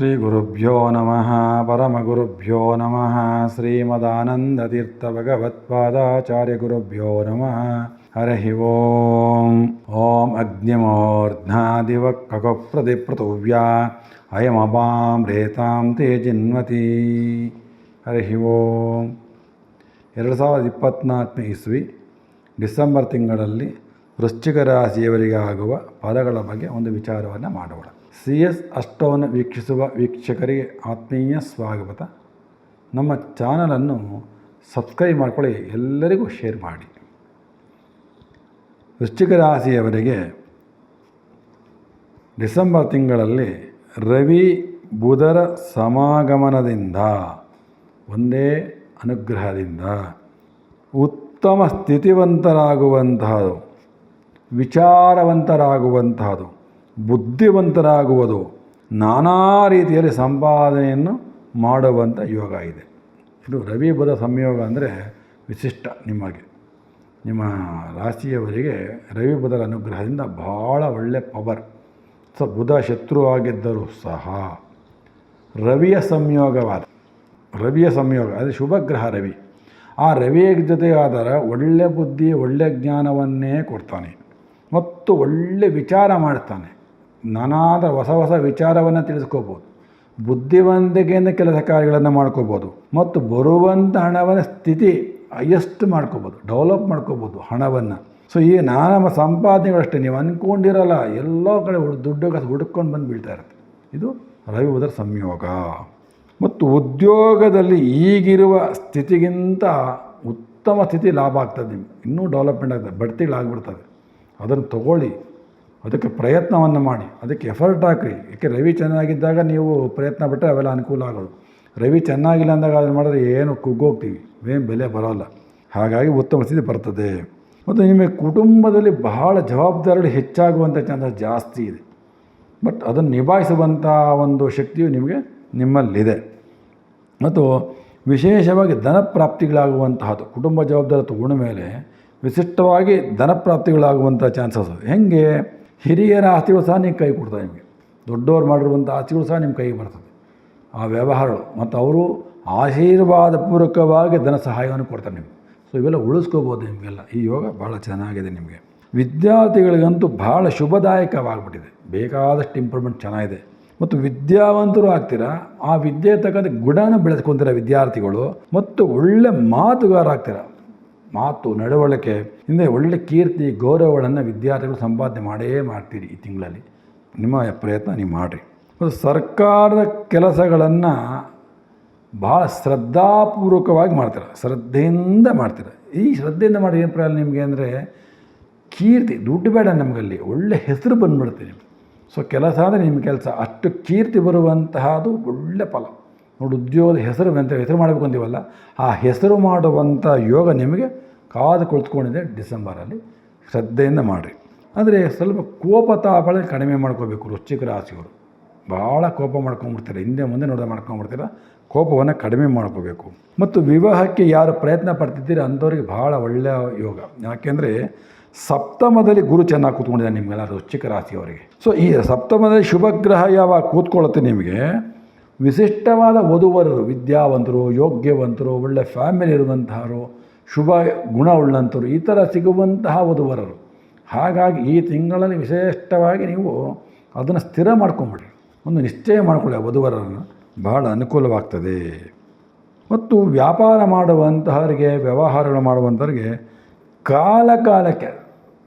ಶ್ರೀಗುರುಭ್ಯೋ ನಮಃ. ಪರಮಗುರುಭ್ಯೋ ನಮಃ. ಶ್ರೀಮದಾನಂದತೀರ್ಥಭಗವತ್ಪಾದಾಚಾರ್ಯಗುರುಭ್ಯೋ ನಮಃ. ಹರಿ ಓಂ. ಓಂ ಅಗ್ನಿಮೋರ್ಧ್ನಾದಿವಕ್ಕಕಪ್ರತಿಪೃಥುವ್ಯಾ ಅಯಮಪಾಂ ರೇತಾಂ ತೇಜಿನ್ವತಿ. ಹರಿ ಓಂ. ಎರಡು ಸಾವಿರದ ಇಪ್ಪತ್ತ್ನಾಲ್ಕನೇ ಇಸ್ವಿ, ಡಿಸೆಂಬರ್ ತಿಂಗಳಲ್ಲಿ ವೃಶ್ಚಿಕ ರಾಶಿಯವರಿಗೆ ಆಗುವ ಪದಗಳ ಬಗ್ಗೆ ಒಂದು ವಿಚಾರವನ್ನು ಮಾಡೋಣ. ಸಿ ಎಸ್ ಅಷ್ಟೋವನ್ನು ವೀಕ್ಷಿಸುವ ವೀಕ್ಷಕರಿಗೆ ಆತ್ಮೀಯ ಸ್ವಾಗತ. ನಮ್ಮ ಚಾನಲನ್ನು ಸಬ್ಸ್ಕ್ರೈಬ್ ಮಾಡಿಕೊಳ್ಳಿ, ಎಲ್ಲರಿಗೂ ಶೇರ್ ಮಾಡಿ. ವೃಶ್ಚಿಕ ರಾಶಿಯವರಿಗೆ ಡಿಸೆಂಬರ್ ತಿಂಗಳಲ್ಲಿ ರವಿ ಬುಧರ ಸಮಾಗಮನದಿಂದ, ಒಂದೇ ಅನುಗ್ರಹದಿಂದ ಉತ್ತಮ ಸ್ಥಿತಿವಂತರಾಗುವಂತಹದು, ವಿಚಾರವಂತರಾಗುವಂತಹದು. ಬುದ್ಧಿವಂತರಾಗುವುದು ನಾನಾ ರೀತಿಯಲ್ಲಿ ಸಂಪಾದನೆಯನ್ನು ಮಾಡುವಂಥ ಯೋಗ ಇದೆ. ಇದು ರವಿ ಬುಧ ಸಂಯೋಗ ಅಂದರೆ ವಿಶಿಷ್ಟ ನಿಮಗೆ. ನಿಮ್ಮ ರಾಶಿಯವರಿಗೆ ರವಿ ಬುಧರ ಅನುಗ್ರಹದಿಂದ ಭಾಳ ಒಳ್ಳೆ ಪವರ್ ಸೊ ಬುಧ ಶತ್ರು ಆಗಿದ್ದರೂ ಸಹ ರವಿಯ ಸಂಯೋಗವಾದ, ರವಿಯ ಸಂಯೋಗ ಅದು ಶುಭ ಗ್ರಹ ರವಿ. ಆ ರವಿಯ ಜೊತೆ ಆದರೆ ಒಳ್ಳೆ ಬುದ್ಧಿ, ಒಳ್ಳೆ ಜ್ಞಾನವನ್ನೇ ಕೊಡ್ತಾನೆ. ಮತ್ತು ಒಳ್ಳೆ ವಿಚಾರ ಮಾಡ್ತಾನೆ. ನಾನಾದ ಹೊಸ ಹೊಸ ವಿಚಾರವನ್ನು ತಿಳಿಸ್ಕೋಬೋದು. ಬುದ್ಧಿವಂತಿಕೆಯಿಂದ ಕೆಲಸ ಕಾರ್ಯಗಳನ್ನು ಮಾಡ್ಕೋಬೋದು. ಮತ್ತು ಬರುವಂಥ ಹಣವನ್ನ ಸ್ಥಿತಿ ಹೈಯೆಸ್ಟ್ ಮಾಡ್ಕೋಬೋದು. ಡೆವಲಪ್ ಮಾಡ್ಕೋಬೋದು ಹಣವನ್ನು. ಸೊ ಈ ನಾನಮ್ಮ ಸಂಪಾದನೆಗಳಷ್ಟೇ ನೀವು ಅಂದ್ಕೊಂಡಿರಲ್ಲ ಎಲ್ಲ ಕಡೆ ದುಡ್ಡು ಕಾಸು ಹುಡ್ಕೊಂಡು ಬಂದು ಬೀಳ್ತಾ ಇರುತ್ತೆ. ಇದು ರವಿ ಸಂಯೋಗ. ಮತ್ತು ಉದ್ಯೋಗದಲ್ಲಿ ಈಗಿರುವ ಸ್ಥಿತಿಗಿಂತ ಉತ್ತಮ ಸ್ಥಿತಿ ಲಾಭ ಆಗ್ತದೆ ನಿಮ್ಗೆ. ಇನ್ನೂ ಡೆವಲಪ್ಮೆಂಟ್ ಆಗ್ತದೆ. ಬಡ್ತಿಗಳಾಗ್ಬಿಡ್ತದೆ ಅದನ್ನು ತಗೊಳ್ಳಿ. ಅದಕ್ಕೆ ಪ್ರಯತ್ನವನ್ನು ಮಾಡಿ, ಅದಕ್ಕೆ ಎಫರ್ಟ್ ಹಾಕ್ರಿ. ಏಕೆ ರವಿ ಚೆನ್ನಾಗಿದ್ದಾಗ ನೀವು ಪ್ರಯತ್ನ ಬಿಟ್ಟರೆ ಅವೆಲ್ಲ ಅನುಕೂಲ ಆಗೋದು. ರವಿ ಚೆನ್ನಾಗಿಲ್ಲ ಅಂದಾಗ ಅದನ್ನು ಮಾಡಿದ್ರೆ ಏನು ಕುಗ್ಗೋಗ್ತೀವಿ, ಏನು ಬೆಲೆ ಬರೋಲ್ಲ. ಹಾಗಾಗಿ ಉತ್ತಮ ಸ್ಥಿತಿ ಬರ್ತದೆ. ಮತ್ತು ನಿಮಗೆ ಕುಟುಂಬದಲ್ಲಿ ಬಹಳ ಜವಾಬ್ದಾರಿಗಳು ಹೆಚ್ಚಾಗುವಂಥ ಚಾನ್ಸಸ್ ಜಾಸ್ತಿ ಇದೆ. ಬಟ್ ಅದನ್ನು ನಿಭಾಯಿಸುವಂಥ ಒಂದು ಶಕ್ತಿಯು ನಿಮಗೆ ನಿಮ್ಮಲ್ಲಿದೆ. ಮತ್ತು ವಿಶೇಷವಾಗಿ ಧನ ಪ್ರಾಪ್ತಿಗಳಾಗುವಂತಹದ್ದು ಕುಟುಂಬ ಜವಾಬ್ದಾರಿ ತಗೊಂಡ ಮೇಲೆ ವಿಶಿಷ್ಟವಾಗಿ ಧನ ಪ್ರಾಪ್ತಿಗಳಾಗುವಂಥ ಚಾನ್ಸಸ್. ಹೇಗೆ? ಹಿರಿಯರ ಆಸ್ತಿಗಳು ಸಹ ನಿಮ್ಮ ಕೈ ಕೊಡ್ತಾರೆ ನಿಮಗೆ. ದೊಡ್ಡವರು ಮಾಡಿರುವಂಥ ಆಸ್ತಿಗಳು ಸಹ ನಿಮ್ಮ ಕೈಗೆ ಬರ್ತದೆ. ಆ ವ್ಯವಹಾರಗಳು ಮತ್ತು ಅವರು ಆಶೀರ್ವಾದ ಪೂರ್ವಕವಾಗಿ ಧನ ಸಹಾಯವನ್ನು ಕೊಡ್ತಾರೆ ನಿಮಗೆ. ಸೊ ಇವೆಲ್ಲ ಉಳಿಸ್ಕೋಬೋದು ನಿಮಗೆಲ್ಲ. ಈ ಯೋಗ ಭಾಳ ಚೆನ್ನಾಗಿದೆ ನಿಮಗೆ. ವಿದ್ಯಾರ್ಥಿಗಳಿಗಂತೂ ಭಾಳ ಶುಭದಾಯಕವಾಗ್ಬಿಟ್ಟಿದೆ. ಬೇಕಾದಷ್ಟು ಇಂಪ್ರೂವ್ಮೆಂಟ್ ಚೆನ್ನಾಗಿದೆ. ಮತ್ತು ವಿದ್ಯಾವಂತರು ಆಗ್ತೀರಾ? ಆ ವಿದ್ಯೆ ತಕ್ಕಂಥ ಗುಣನ ಬೆಳೆಸ್ಕೊತೀರ ವಿದ್ಯಾರ್ಥಿಗಳು? ಮತ್ತು ಒಳ್ಳೆ ಮಾತುಗಾರ ಆಗ್ತೀರ? ಮಾತು, ನಡವಳಿಕೆ, ಹಿಂದೆ ಒಳ್ಳೆ ಕೀರ್ತಿ, ಗೌರವಗಳನ್ನು ವಿದ್ಯಾರ್ಥಿಗಳು ಸಂಪಾದನೆ ಮಾಡೇ ಮಾಡ್ತೀರಿ ಈ ತಿಂಗಳಲ್ಲಿ. ನಿಮ್ಮ ಪ್ರಯತ್ನ ನೀವು ಮಾಡಿರಿ. ಸರ್ಕಾರದ ಕೆಲಸಗಳನ್ನು ಭಾಳ ಶ್ರದ್ಧಾಪೂರ್ವಕವಾಗಿ ಮಾಡ್ತಾರೆ, ಶ್ರದ್ಧೆಯಿಂದ ಮಾಡ್ತಾರೆ. ಈ ಶ್ರದ್ಧೆಯಿಂದ ಮಾಡಿ ಏನು ಪ್ರಯೋಜನ ನಿಮಗೆ ಅಂದರೆ ಕೀರ್ತಿ, ದುಡ್ಡು ಬೇಡ ನಮಗಲ್ಲಿ, ಒಳ್ಳೆ ಹೆಸರು ಬಂದ್ಬಿಡುತ್ತೆ ಸೊ ಕೆಲಸ ಅಂದರೆ ನಿಮ್ಮ ಕೆಲಸ, ಅಷ್ಟು ಕೀರ್ತಿ ಬರುವಂತಹದು ಒಳ್ಳೆ ಫಲ. ನೋಡಿ, ಉದ್ಯೋಗದ ಹೆಸರು ಅಂತ ಹೆಸರು ಮಾಡಬೇಕು ಅಂತೀವಲ್ಲ, ಆ ಹೆಸರು ಮಾಡುವಂಥ ಯೋಗ ನಿಮಗೆ ಕಾದು ಕುಳಿತುಕೊಂಡಿದೆ ಡಿಸೆಂಬರಲ್ಲಿ. ಶ್ರದ್ಧೆಯಿಂದ ಮಾಡಿರಿ. ಅಂದರೆ ಸ್ವಲ್ಪ ಕೋಪ ತಾಪಳೆ ಕಡಿಮೆ ಮಾಡ್ಕೋಬೇಕು ವೃಶ್ಚಿಕ ರಾಶಿಯವರು. ಭಾಳ ಕೋಪ ಮಾಡ್ಕೊಂಡ್ಬಿಡ್ತಾರೆ. ಹಿಂದೆ ಮುಂದೆ ನೋಡಿದ ಮಾಡ್ಕೊಂಡ್ಬಿಡ್ತೀರ. ಕೋಪವನ್ನು ಕಡಿಮೆ ಮಾಡ್ಕೋಬೇಕು. ಮತ್ತು ವಿವಾಹಕ್ಕೆ ಯಾರು ಪ್ರಯತ್ನ ಪಡ್ತಿದ್ದೀರಿ ಅಂಥವ್ರಿಗೆ ಭಾಳ ಒಳ್ಳೆಯ ಯೋಗ. ಯಾಕೆಂದರೆ ಸಪ್ತಮದಲ್ಲಿ ಗುರು ಚೆನ್ನಾಗಿ ಕೂತ್ಕೊಂಡಿದ್ದಾನೆ ನಿಮಗೆಲ್ಲ ವೃಶ್ಚಿಕ ರಾಶಿಯವರಿಗೆ. ಸೊ ಈ ಸಪ್ತಮದಲ್ಲಿ ಶುಭಗ್ರಹ ಯಾವಾಗ ಕೂತ್ಕೊಳ್ಳುತ್ತೆ ನಿಮಗೆ? ವಿಶಿಷ್ಟವಾದ ವಧುವರರು, ವಿದ್ಯಾವಂತರು, ಯೋಗ್ಯವಂತರು, ಒಳ್ಳೆ ಫ್ಯಾಮಿಲಿ ಇರುವಂತಹರು ಶುಭ ಗುಣವುಳ್ಳಂಥರು ಈ ಥರ ಸಿಗುವಂತಹ ವಧುವರರು. ಹಾಗಾಗಿ ಈ ತಿಂಗಳಲ್ಲಿ ವಿಶಿಷ್ಟವಾಗಿ ನೀವು ಅದನ್ನು ಸ್ಥಿರ ಮಾಡ್ಕೊಂಬಿಡಿ. ಒಂದು ನಿಶ್ಚಯ ಮಾಡಿಕೊಳ್ಳಿ, ಆ ವಧುವರನ್ನು ಬಹಳ ಅನುಕೂಲವಾಗ್ತದೆ. ಮತ್ತು ವ್ಯಾಪಾರ ಮಾಡುವಂತಹವರಿಗೆ, ವ್ಯವಹಾರಗಳು ಮಾಡುವಂಥವ್ರಿಗೆ ಕಾಲ ಕಾಲಕ್ಕೆ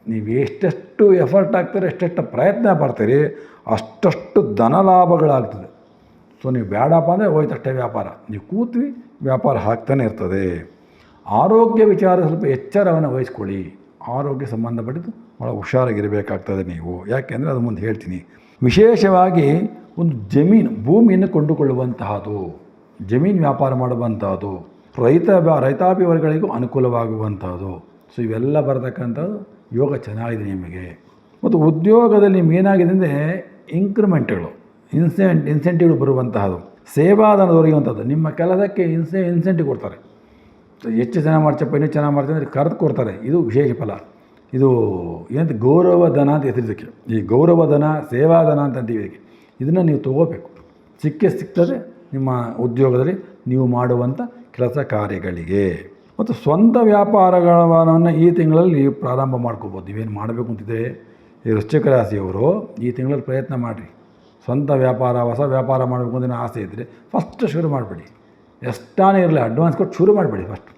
ನೀವು ಎಷ್ಟೆಷ್ಟು ಎಫರ್ಟ್ ಆಗ್ತೀರಿ, ಎಷ್ಟೆಷ್ಟು ಪ್ರಯತ್ನ ಪಡ್ತೀರಿ, ಅಷ್ಟಷ್ಟು ಧನ ಲಾಭಗಳಾಗ್ತದೆ ಸೊ ನೀವು ಬೇಡಪ್ಪ ಅಂದರೆ ಹೋಯ್ತಷ್ಟೇ ವ್ಯಾಪಾರ. ನೀವು ಕೂತ್ವಿ, ವ್ಯಾಪಾರ ಆಗ್ತಾನೆ ಇರ್ತದೆ. ಆರೋಗ್ಯ ವಿಚಾರ ಸ್ವಲ್ಪ ಎಚ್ಚರವನ್ನು ವಹಿಸ್ಕೊಳ್ಳಿ. ಆರೋಗ್ಯ ಸಂಬಂಧಪಟ್ಟಿದ್ದು ಭಾಳ ಹುಷಾರಾಗಿರಬೇಕಾಗ್ತದೆ ನೀವು. ಯಾಕೆಂದರೆ ಅದು ಮುಂದೆ ಹೇಳ್ತೀನಿ. ವಿಶೇಷವಾಗಿ ಒಂದು ಜಮೀನು, ಭೂಮಿಯನ್ನು ಕೊಂಡುಕೊಳ್ಳುವಂತಹದು, ಜಮೀನು ವ್ಯಾಪಾರ ಮಾಡುವಂತಹದ್ದು ರೈತ ರೈತಾಪಿ ವರ್ಗಗಳಿಗೂ ಅನುಕೂಲವಾಗುವಂಥದ್ದು ಸೊ ಇವೆಲ್ಲ ಬರತಕ್ಕಂಥದ್ದು ಯೋಗ ಚೆನ್ನಾಗಿದೆ ನಿಮಗೆ. ಮತ್ತು ಉದ್ಯೋಗದಲ್ಲಿ ನಿಮಗೇನಾಗಿದೆ ಅಂದರೆ ಇಂಕ್ರಿಮೆಂಟ್ಗಳು ಇನ್ಸೆಂಟ್ ಇನ್ಸೆಂಟಿವ್ಗಳು ಬರುವಂತಹದ್ದು ಸೇವಾದಾನ ದೊರೆಯುವಂಥದ್ದು ನಿಮ್ಮ ಕೆಲಸಕ್ಕೆ ಇನ್ಸೆ ಇನ್ಸೆಂಟಿವ್ ಕೊಡ್ತಾರೆ. ಹೆಚ್ಚು ಚೆನ್ನಾಗಿ ಮಾಡ್ತಪ್ಪ ಇನ್ನೂ ಚೆನ್ನಾಗಿ ಮಾಡ್ತೀನಿ ಅಂದರೆ ಕರೆದು ಕೊಡ್ತಾರೆ. ಇದು ವಿಶೇಷ ಫಲ. ಇದು ಏನಂತ ಗೌರವಧನ ಅಂತ ಹೆಸರಿದ್ದಕ್ಕೆ ಈ ಗೌರವಧನ, ಸೇವಾಧನ ಅಂತ ಅಂತೀವಿ ಇದಕ್ಕೆ. ಇದನ್ನು ನೀವು ತಗೋಬೇಕು. ಸಿಕ್ಕೇ ಸಿಗ್ತದೆ. ನಿಮ್ಮ ಉದ್ಯೋಗದಲ್ಲಿ ನೀವು ಮಾಡುವಂಥ ಕೆಲಸ ಕಾರ್ಯಗಳಿಗೆ. ಮತ್ತು ಸ್ವಂತ ವ್ಯಾಪಾರಗಳನ್ನು ಈ ತಿಂಗಳಲ್ಲಿ ನೀವು ಪ್ರಾರಂಭ ಮಾಡ್ಕೋಬೋದು. ನೀವೇನು ಮಾಡಬೇಕು ಅಂತಿದ್ರೆ ಈ ವೃಶ್ಚಿಕ ರಾಶಿಯವರು ಈ ತಿಂಗಳಲ್ಲಿ ಪ್ರಯತ್ನ ಮಾಡಿರಿ. ಸ್ವಂತ ವ್ಯಾಪಾರ, ಹೊಸ ವ್ಯಾಪಾರ ಮಾಡಬೇಕು ಅಂತ ಆಸೆ ಇದ್ದರೆ ಫಸ್ಟ್ ಶುರು ಮಾಡಿಬಿಡಿ. ಎಷ್ಟಾನೇ ಇರಲಿ ಅಡ್ವಾನ್ಸ್ ಕೊಟ್ಟು ಶುರು ಮಾಡಿಬಿಡಿ ಫಸ್ಟ್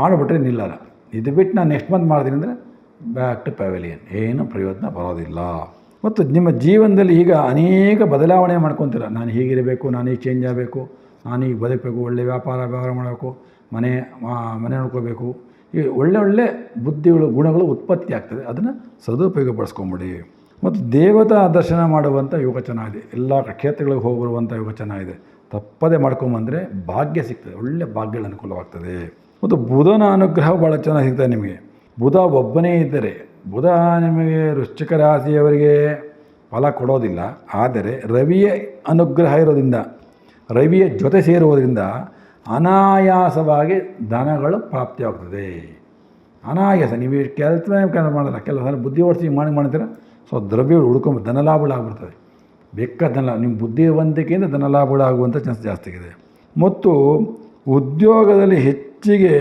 ಮಾಡಿಬಿಟ್ರೆ ನಿಲ್ಲಲ್ಲ. ಇದು ಬಿಟ್ಟು ನಾನು ನೆಕ್ಸ್ಟ್ ಮಂತ್ ಮಾಡ್ತೀನಿ ಅಂದರೆ ಬ್ಯಾಕ್ ಟು ಪ್ಯಾವೆಲಿಯನ್ ಏನು ಪ್ರಯೋಜನ ಬರೋದಿಲ್ಲ. ಮತ್ತು ನಿಮ್ಮ ಜೀವನದಲ್ಲಿ ಈಗ ಅನೇಕ ಬದಲಾವಣೆ ಮಾಡ್ಕೊತೀರ. ನಾನು ಹೀಗಿರಬೇಕು, ನಾನು ಈಗ ಚೇಂಜ್ ಆಗಬೇಕು, ನಾನು ಈಗ ಬದುಕಬೇಕು, ಒಳ್ಳೆ ವ್ಯಾಪಾರ, ವ್ಯವಹಾರ ಮಾಡಬೇಕು, ಮನೆ ಮನೆ ನೋಡ್ಕೋಬೇಕು. ಈ ಒಳ್ಳೆ ಒಳ್ಳೆ ಬುದ್ಧಿಗಳು, ಗುಣಗಳು ಉತ್ಪತ್ತಿ ಆಗ್ತದೆ. ಅದನ್ನು ಸದುಪಯೋಗಪಡಿಸ್ಕೊಂಬಿಡಿ. ಮತ್ತು ದೇವತಾ ದರ್ಶನ ಮಾಡುವಂಥ ಯೋಗ ಚೆನ್ನಾಗಿದೆ ಎಲ್ಲ ಕ್ಷೇತ್ರಗಳಿಗೆ ಹೋಗಿ ಬರುವಂಥ ಯೋಗ ಚೆನ್ನಾಗಿದೆ ತಪ್ಪದೇ ಮಾಡ್ಕೊಂಬಂದರೆ ಭಾಗ್ಯ ಸಿಗ್ತದೆ. ಒಳ್ಳೆ ಭಾಗ್ಯಗಳ ಅನುಕೂಲವಾಗ್ತದೆ. ಮತ್ತು ಬುಧನ ಅನುಗ್ರಹ ಭಾಳ ಚೆನ್ನಾಗಿ ಸಿಗ್ತದೆ ನಿಮಗೆ. ಬುಧ ಒಬ್ಬನೇ ಇದ್ದರೆ, ಬುಧ ನಿಮಗೆ ವೃಶ್ಚಿಕ ರಾಶಿಯವರಿಗೆ ಫಲ ಕೊಡೋದಿಲ್ಲ. ಆದರೆ ರವಿಯ ಅನುಗ್ರಹ ಇರೋದ್ರಿಂದ, ರವಿಯ ಜೊತೆ ಸೇರುವುದರಿಂದ ಅನಾಯಾಸವಾಗಿ ಧನಗಳು ಪ್ರಾಪ್ತಿಯಾಗ್ತದೆ. ಅನಾಯಾಸ. ನೀವು ಕೆಲಸ ಕೆಲಸ ಮಾಡಲ್ಲ ಕೆಲವು ಸಲ ಬುದ್ಧಿ ಓಡಿಸಿ ಮಾಡಿ ಮಾಡ್ತೀರ? ಸೊ ದ್ರವ್ಯಗಳು ಹುಡ್ಕೊಂಬ ಧನಲಾಭಗಳಾಗ್ಬಿಡ್ತವೆ. ಬೆಕ್ಕ ಧನ, ನಿಮ್ಮ ಬುದ್ಧಿವಂತಿಕೆಯಿಂದ ಧನಲಾಭಗಳಾಗುವಂಥ ಚಾನ್ಸ್ ಜಾಸ್ತಿ ಇದೆ ಮತ್ತು ಉದ್ಯೋಗದಲ್ಲಿ ಹೆಚ್ಚಿಗೆ,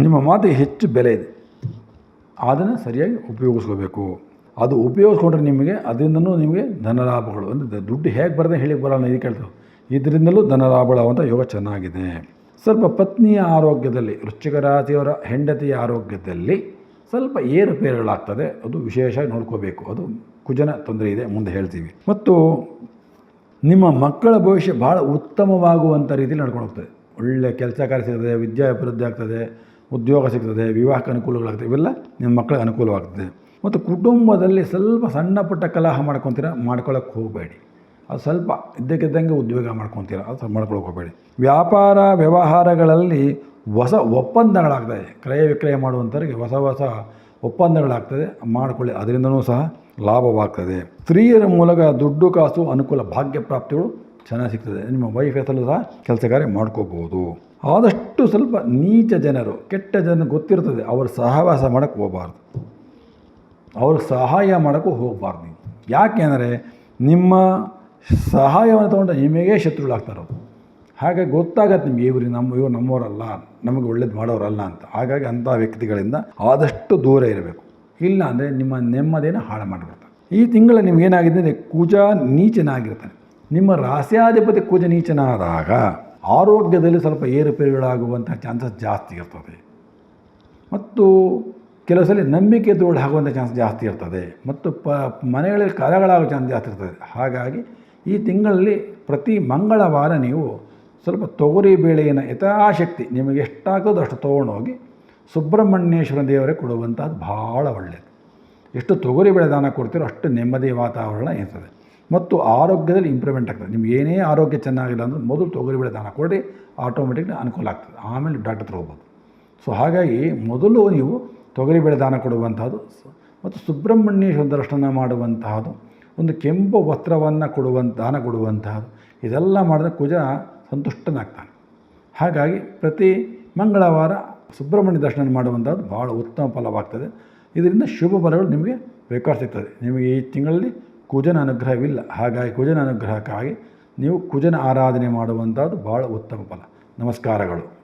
ನಿಮ್ಮ ಮಾತಿಗೆ ಹೆಚ್ಚು ಬೆಲೆ ಇದೆ. ಅದನ್ನು ಸರಿಯಾಗಿ ಉಪಯೋಗಿಸ್ಕೋಬೇಕು. ಅದು ಉಪಯೋಗಿಸ್ಕೊಂಡ್ರೆ ನಿಮಗೆ, ಅದರಿಂದನೂ ನಿಮಗೆ ಧನಲಾಭಗಳು. ಅಂದರೆ ದುಡ್ಡು ಹೇಗೆ ಬರದೆ ಹೇಳಿ ಬರೋಣ ಇದು ಕೇಳ್ತೇವೆ ಇದರಿಂದಲೂ ಧನಲಾಭಗಳಾಗುವಂಥ ಯೋಗ ಚೆನ್ನಾಗಿದೆ. ಸ್ವಲ್ಪ ಪತ್ನಿಯ ಆರೋಗ್ಯದಲ್ಲಿ, ವೃಶ್ಚಿಕ ರಾಶಿಯವರ ಹೆಂಡತಿಯ ಆರೋಗ್ಯದಲ್ಲಿ ಸ್ವಲ್ಪ ಏರುಪೇರುಗಳಾಗ್ತದೆ ಅದು ವಿಶೇಷ ನೋಡ್ಕೋಬೇಕು. ಅದು ಕುಜನ ತೊಂದರೆ ಇದೆ, ಮುಂದೆ ಹೇಳ್ತೀವಿ. ಮತ್ತು ನಿಮ್ಮ ಮಕ್ಕಳ ಭವಿಷ್ಯ ಭಾಳ ಉತ್ತಮವಾಗುವಂಥ ರೀತಿಯಲ್ಲಿ ನಡ್ಕೊಂಡು ಹೋಗ್ತದೆ. ಒಳ್ಳೆಯ ಕೆಲಸ ಕಾರ್ಯ ಸಿಗ್ತದೆ, ವಿದ್ಯಾ ಅಭಿವೃದ್ಧಿ ಆಗ್ತದೆ, ಉದ್ಯೋಗ ಸಿಗ್ತದೆ, ವಿವಾಹಕ್ಕೆ ಅನುಕೂಲಗಳಾಗ್ತದೆ ಇವೆಲ್ಲ ನಿಮ್ಮ ಮಕ್ಕಳಿಗೆ ಅನುಕೂಲವಾಗ್ತದೆ. ಮತ್ತು ಕುಟುಂಬದಲ್ಲಿ ಸ್ವಲ್ಪ ಸಣ್ಣ ಪುಟ್ಟ ಕಲಹ ಮಾಡ್ಕೊತೀರ ಮಾಡ್ಕೊಳ್ಳೋಕೆ ಹೋಗಬೇಡಿ. ಅದು ಸ್ವಲ್ಪ ಇದ್ದಕ್ಕಿದ್ದಂಗೆ ಉದ್ಯೋಗ ಮಾಡ್ಕೊತೀರ, ಅದು ಮಾಡ್ಕೊಳಕ್ಕೆ ಹೋಗಬೇಡಿ. ವ್ಯಾಪಾರ, ವ್ಯವಹಾರಗಳಲ್ಲಿ ಹೊಸ ಒಪ್ಪಂದಗಳಾಗ್ತದೆ. ಕ್ರಯ ವಿಕ್ರಯ ಮಾಡುವಂಥವ್ರಿಗೆ ಹೊಸ ಹೊಸ ಒಪ್ಪಂದಗಳಾಗ್ತದೆ. ಮಾಡಿಕೊಳ್ಳಿ. ಅದರಿಂದನೂ ಸಹ ಲಾಭವಾಗ್ತದೆ. ಸ್ತ್ರೀಯರ ಮೂಲಕ ದುಡ್ಡು, ಕಾಸು, ಅನುಕೂಲ, ಭಾಗ್ಯ ಪ್ರಾಪ್ತಿಗಳು ಚೆನ್ನಾಗಿ ಸಿಗ್ತದೆ. ನಿಮ್ಮ ವೈಫ್ ಹೆಸರು ಸಹ ಕೆಲಸ ಕಾರ್ಯ ಮಾಡ್ಕೋಬೋದು ಆದಷ್ಟು ಸ್ವಲ್ಪ ನೀಚ ಜನರು, ಕೆಟ್ಟ ಜನ ಗೊತ್ತಿರ್ತದೆ. ಅವರು ಸಹವಾಸ ಮಾಡೋಕ್ಕೆ ಹೋಗಬಾರ್ದು. ಅವ್ರಿಗೆ ಸಹಾಯ ಮಾಡೋಕ್ಕೂ ಹೋಗಬಾರ್ದು. ಯಾಕೆಂದರೆ ನಿಮ್ಮ ಸಹಾಯವನ್ನು ತೊಗೊಂಡು ನಿಮಗೇ ಶತ್ರುಗಳಾಗ್ತಾರೆ ಹಾಗಾಗಿ ಗೊತ್ತಾಗತ್ತೆ ನಿಮಗೆ ಇವ್ರಿ ನಮ್ಮ, ಇವ್ರು ನಮ್ಮವರಲ್ಲ, ನಮಗೆ ಒಳ್ಳೇದು ಮಾಡೋರಲ್ಲ ಅಂತ. ಹಾಗಾಗಿ ಅಂಥ ವ್ಯಕ್ತಿಗಳಿಂದ ಆದಷ್ಟು ದೂರ ಇರಬೇಕು. ಇಲ್ಲ ಅಂದರೆ ನಿಮ್ಮ ನೆಮ್ಮದಿನ ಹಾಳು ಮಾಡಿಬಿಡ್ತಾರೆ. ಈ ತಿಂಗಳ ನಿಮಗೇನಾಗಿದೆ ಅಂದರೆ ಕುಜ ನೀಚನಾಗಿರ್ತಾನೆ. ನಿಮ್ಮ ರಾಸ್ಯಾಧಿಪತಿ ಕುಜ ನೀಚನಾದಾಗ ಆರೋಗ್ಯದಲ್ಲಿ ಸ್ವಲ್ಪ ಏರುಪೇರುಗಳಾಗುವಂಥ ಚಾನ್ಸಸ್ ಜಾಸ್ತಿ ಇರ್ತದೆ. ಮತ್ತು ಕೆಲವು ಸಲ ನಂಬಿಕೆ ಆಗುವಂಥ ಚಾನ್ಸ್ ಜಾಸ್ತಿ ಇರ್ತದೆ. ಮತ್ತು ಪ, ಮನೆಗಳಲ್ಲಿ ಕಲಗಳಾಗೋ ಚಾನ್ಸ್ ಜಾಸ್ತಿ ಇರ್ತದೆ. ಹಾಗಾಗಿ ಈ ತಿಂಗಳಲ್ಲಿ ಪ್ರತಿ ಮಂಗಳವಾರ ನೀವು ಸ್ವಲ್ಪ ತೊಗರಿ ಬೇಳೆಯನ್ನು ಯಥಾಶಕ್ತಿ ನಿಮಗೆ ಎಷ್ಟಾಗ್ತದೋ ಅಷ್ಟು ತೊಗೊಂಡೋಗಿ ಸುಬ್ರಹ್ಮಣ್ಯೇಶ್ವರ ದೇವರೇ ಕೊಡುವಂಥದ್ದು ಭಾಳ ಒಳ್ಳೆಯದು ಎಷ್ಟು ತೊಗರಿ ಬೆಳೆ ದಾನ ಕೊಡ್ತೀರೋ ಅಷ್ಟು ನೆಮ್ಮದಿ ವಾತಾವರಣ ಇರ್ತದೆ. ಮತ್ತು ಆರೋಗ್ಯದಲ್ಲಿ ಇಂಪ್ರೂವ್ಮೆಂಟ್ ಆಗ್ತದೆ. ನಿಮ್ಗೆ ಏನೇ ಆರೋಗ್ಯ ಚೆನ್ನಾಗಿಲ್ಲ ಅಂದ್ರೆ ಮೊದಲು ತೊಗರಿ ಬೆಳೆ ದಾನ ಕೊಡಿ ಆಟೋಮೆಟಿಕ್ಲಿ ಅನುಕೂಲ ಆಗ್ತದೆ. ಆಮೇಲೆ ಡಾಕ್ಟರ್ ಹತ್ರ ಹೋಗ್ಬೋದು. ಸೊ ಹಾಗಾಗಿ ಮೊದಲು ನೀವು ತೊಗರಿ ಬೆಳೆ ದಾನ ಕೊಡುವಂತಹದ್ದು ಸ- ಮತ್ತು ಸುಬ್ರಹ್ಮಣ್ಯೇಶ್ವರ ದರ್ಶನ ಮಾಡುವಂತಹದ್ದು, ಒಂದು ಕೆಂಪು ವಸ್ತ್ರವನ್ನು ಕೊಡುವಂಥ ದಾನ ಕೊಡುವಂತಹದ್ದು, ಇದೆಲ್ಲ ಮಾಡಿದ್ರೆ ಕುಜ ಸಂತುಷ್ಟನಾಗ್ತಾನೆ. ಹಾಗಾಗಿ ಪ್ರತಿ ಮಂಗಳವಾರ ಸುಬ್ರಹ್ಮಣ್ಯ ದರ್ಶನ ಮಾಡುವಂಥದ್ದು ಭಾಳ ಉತ್ತಮ ಫಲವಾಗ್ತದೆ. ಇದರಿಂದ ಶುಭ ಫಲಗಳು ನಿಮಗೆ ಬೇಕಾದ ಸಿಗ್ತದೆ. ನಿಮಗೆ ಈ ತಿಂಗಳಲ್ಲಿ ಕುಜನ ಅನುಗ್ರಹವಿಲ್ಲ. ಹಾಗಾಗಿ ಕುಜನ ಅನುಗ್ರಹಕ್ಕಾಗಿ ನೀವು ಕುಜನ ಆರಾಧನೆ ಮಾಡುವಂಥದ್ದು ಭಾಳ ಉತ್ತಮ ಫಲ. ನಮಸ್ಕಾರಗಳು.